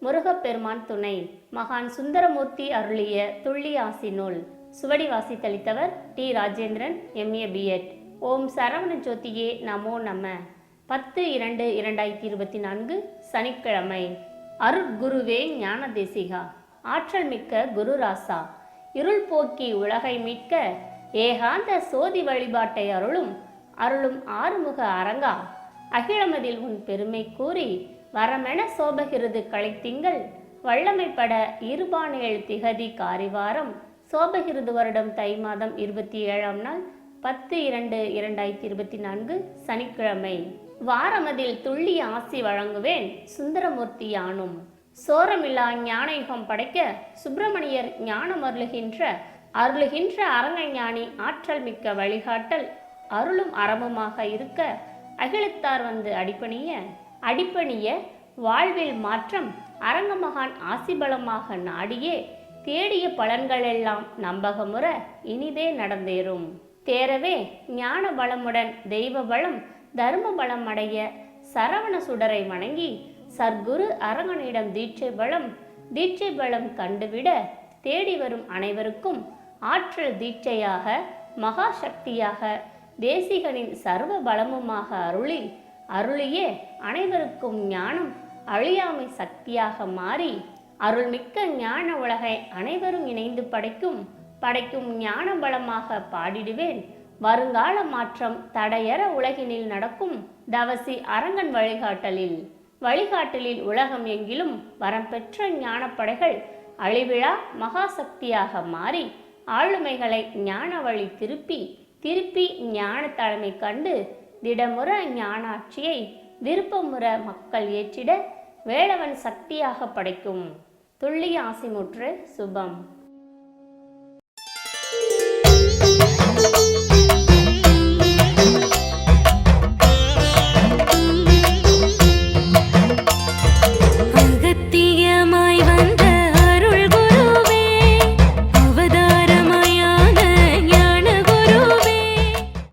முருகப்பெருமான் துணை. மகான் சுந்தரமூர்த்தி அருளிய துள்ளி ஆசி நூல் சுவடி வாசித்தளித்தவர் டி. ராஜேந்திரன் எம்ஏ பிஎட் ஓம் சரவண ஜோதியே நமோ நம. பத்து இரண்டு இரண்டாயிரத்தி இருபத்தி நான்கு சனிக்கிழமை. அருட்குருவே ஞான தேசிகா. ஆற்றல் மிக்க குருராசா இருள் போக்கி உலகை மீட்க ஏகாந்த சோதி வழிபாட்டை அருளும் அருளும் ஆறுமுக அரங்கா. அகிழமதில் உன் பெருமை கூறி வரமென சோபகிருது களைத்திங்கள். வல்லமைப்பட இருபானேழு திகதி காரிவாரம். சோபகிருது வருடம் தை மாதம் இருபத்தி ஏழாம் நாள் பத்து இரண்டு இரண்டாயிரத்தி இருபத்தி நான்கு சனிக்கிழமை. வாரமதில் துள்ளி ஆசி வழங்குவேன் சுந்தரமூர்த்தி யானும். சோரமில்லா ஞானயுகம் படைக்க சுப்பிரமணியர் ஞானம் அருளுகின்ற அருளுகின்ற அரங்கஞானி ஆற்றல் மிக்க வழிகாட்டல் அருளும் அறமுமாக இருக்க அகிலத்தார் வந்து அடிப்பணிய அடிப்பணிய வாழ்வில் மாற்றம் அரங்கமகான் ஆசிபலமாக நாடியே தேடிய பலன்களெல்லாம் நம்பகமுற இனிதே நடந்தேறும். தேரவே ஞான பலமுடன் தெய்வ பலம் தர்ம பலம் அடைய சரவண சுடரை வணங்கி சர்க்குரு அரங்கனிடம் தீட்சை பலம் தீட்சை பலம் கண்டுவிட தேடி வரும் அனைவருக்கும் ஆற்றல் தீட்சையாக மகா சக்தியாக தேசிகனின் சர்வ பலமுமாக அருளி அருளியே அனைவருக்கும் ஞானம். அழியாமை சக்தியாக மாறி அருள்மிக்க ஞான உலகை அனைவரும் இணைந்து படைக்கும் படைக்கும் ஞான பலமாக பாடிடுவேன். வருங்கால மாற்றம் தடையற உலகினில் நடக்கும் தவசி அரங்கன் வழிகாட்டலில். வழிகாட்டலில் உலகம் எங்கிலும் வரம்பெற்ற ஞானப்படைகள் அழிவிழா மகாசக்தியாக மாறி ஆளுமைகளை ஞான வழி திருப்பி திருப்பி ஞான தலைமை கண்டு திடமுற ஞானாட்சியை விருப்பமுற மக்கள் ஏற்றிட வேளவன் சக்தியாக படைக்கும். துள்ளி ஆசிமுற்று சுபம்.